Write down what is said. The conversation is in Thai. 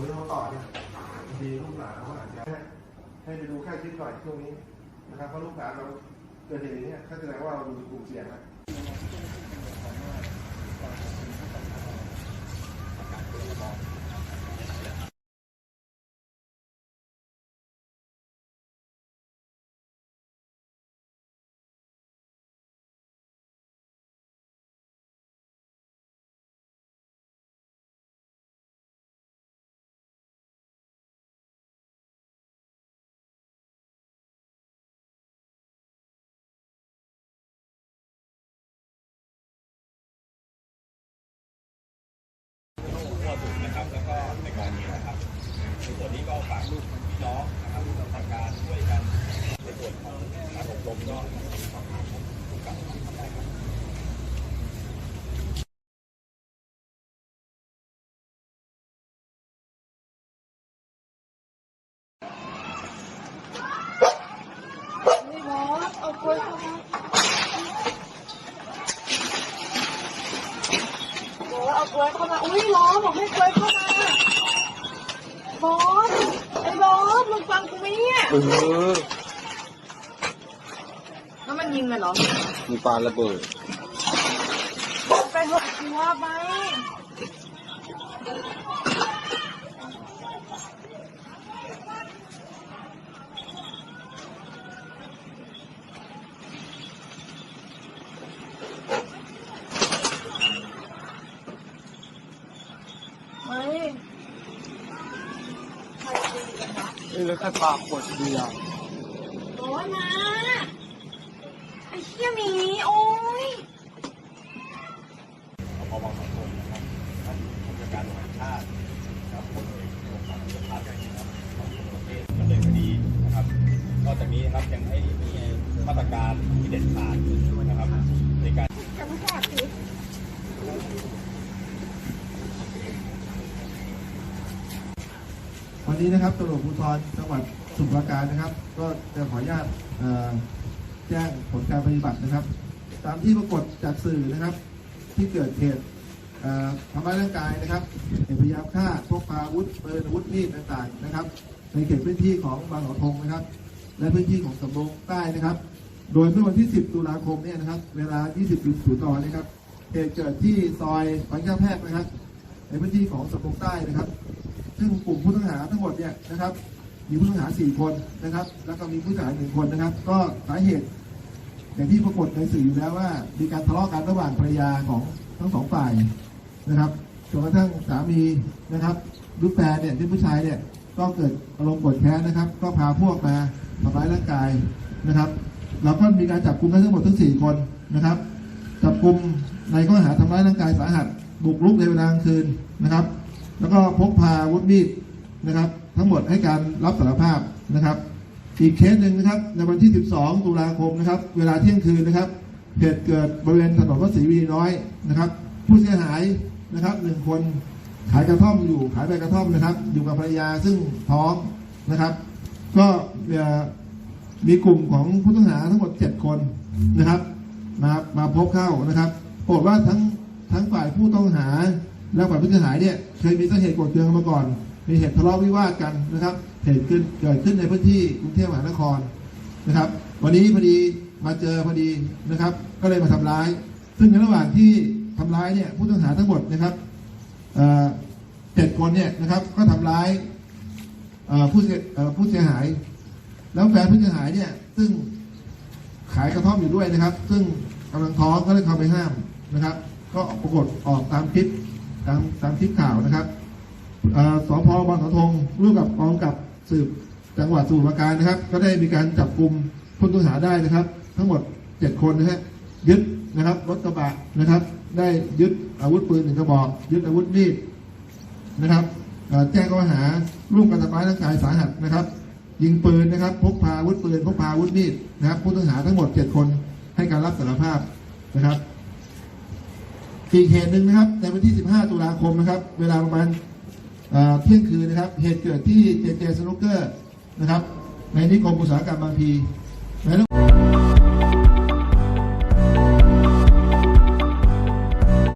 ของเรื่องต่อเนี่ยบางทีลูกหลานเขาอาจจะให้ไปดูใกล้ชิดหน่อยช่วงนี้นะครับเพราะลูกหลานเราเกิดเหตุอย่างนี้ก็แสดงว่าเราอยู่กลุ่มเสี่ยงแล้ว ก็ในกรณีนะครับในส่วนนี้ก็ฝากลูกพี่น้องนะครับทางการช่วยกันในส่วนของการอบรมก็สอบถามผู้กับทำได้ครับไม่บอเอากล้วยเข้ามาบอส เอากล้วยเข้ามา อุ้ยล้อบอกให้กล้วยเข้ามาบอสไอ้บอสมึงฟังกูไหมเนี่ยเออแล้วมันยิงเลยเหรอ มีปลาระเบิด ไปหกตัวไป เฮ้ยเอ้ยแล้วแค่ปลาขวดเดียวโอ้ยมาไอ้เชี่ยหมีโอ้ยพบสังคมนะครับท่านผู้จัดการตำรวจแห่งชาตินะครับพลเอกสมศักดิ์เทพาอย่างนี้ครับของประเทศดำเนินคดีนะครับนอกจากนี้นะครับยังให้มีมาตรการที่เด็ดขาดนะครับในการ จะมาแทรกสิ วั นี้นะครับตำรวจภูธรจังหวัดสมุพรปราการนะครับ ก็จะขออนุญาตแจ้งผลการปฏิบัตินะครับ ตามที่ปรากฏจากสื่อนะครับ ที่เกิดเหตุทำร้ายร่างกายนะครับพยายามฆ่าพกพาอาวุธปืนอาวุธมีดต่างๆนะครับ ในเขตพื้นที่ของบางเสาธงนะครับ และพื้นที่ของสำโรงใต้นะครับ โดยเมื่อวันที่ 10 ตุลาคมเนี่ยนะครับ เวลา 20.00นนะครับเหตุเกิดที่ซอยบางแก้วแพรกนะครับ ในพื้นที่ของสำโรงใต้นะครับ ซึ่งกลุ่มผู้ต้องหาทั้งหมดเนี่ยนะครับมีผู้ต้องหา 4 คนนะครับ แล้วก็มีผู้ต้องหาหนึ่งคนนะครับ ก็สาเหตุ อย่างที่ปรากฏในสื่ออยู่แล้วว่า มีการทะเลาะกันระหว่างภรรยาของทั้งสองฝ่ายนะครับจนกระทั่งสามีนะครับลูกแฟนเนี่ยที่ผู้ชายเนี่ยก็เกิดอารมณ์โกรธแค้นนะครับ ก็พาพวกมาทำร้ายร่างกายนะครับ เราก็มีการจับกลุ่มได้ทั้งหมดทั้ง 4 คนนะครับ จับกลุ่มในข้อหาทำร้ายร่างกายสาหัสบุกรุกในเวลากลางคืนนะครับ แล้วก็พกพาวุธมีดนะครับ ทั้งหมดให้การรับสารภาพนะครับ อีกเคสหนึ่งนะครับ ในวันที่ 12 ตุลาคมนะครับ เวลาเที่ยงคืนนะครับเหตุเกิดบริเวณถนนวัดศรีวีน้อยนะครับ ผู้เสียหายนะครับหนึ่งคนขายกระท่อมอยู่ขายใบกระท่อมนะครับ อยู่กับภรรยาซึ่งท้องนะครับ ก็มีกลุ่มของผู้ต้องหาทั้งหมด 7 คนนะครับมามาพบเข้านะครับปรากฏว่าทั้งทั้งฝ่ายผู้ต้องหาและฝ่ายผู้เสียหายเนี่ย เคยมีสาเหตุโกรธเคืองกันมาก่อน มีเหตุทะเลาะวิวาทกันนะครับ เหตุขึ้นเกิดขึ้นในพื้นที่กรุงเทพมหานครนะครับ วันนี้พอดีมาเจอพอดีนะครับ ก็เลยมาทำร้าย ซึ่งในระหว่างที่ทำร้ายเนี่ยผู้ต้องหาทั้งหมดนะครับเจ็ดคนเนี่ยนะครับก็ทำร้ายผู้เสียผู้เสียหาย แล้วแฟนผู้เสียหายเนี่ยซึ่งขายกระท่อมอยู่ด้วยนะครับ ซึ่งกำลังท้องก็เลยเข้าไปห้ามนะครับ ก็ปรากฏออกตามคลิป ตามตามคลิปข่าวนะครับเอ่อสพบางสาธงร่วมกับกองกับสืบจังหวัดสมุทรปราการนะครับ ก็ได้มีการจับกลุ่มผู้ต้องหาได้นะครับ ทั้งหมดเจ็ดคนนะฮะยึดนะครับรถกระบะนะครับ ได้ยึดอาวุธปืนหนึ่งกระบอก ยึดอาวุธมีดนะครับแจ้งข้อหาร่วมกันทำร้ายร่างกายสาหัสนะครับ ยิงปืนนะครับ พกพาอาวุธปืนพกพาอาวุธมีดนะครับ ผู้ต้องหาทั้งหมด 7 คนให้การรับสารภาพนะครับ อีกเหตุหนึ่งนะครับ ในวันที่ 15 ตุลาคมนะครับ เวลาประมาณเที่ยงคืนนะครับ เหตุเกิดที่เจเจสโนเกอร์นะครับ ในนิคมอุตสาหกรรมบางพีใน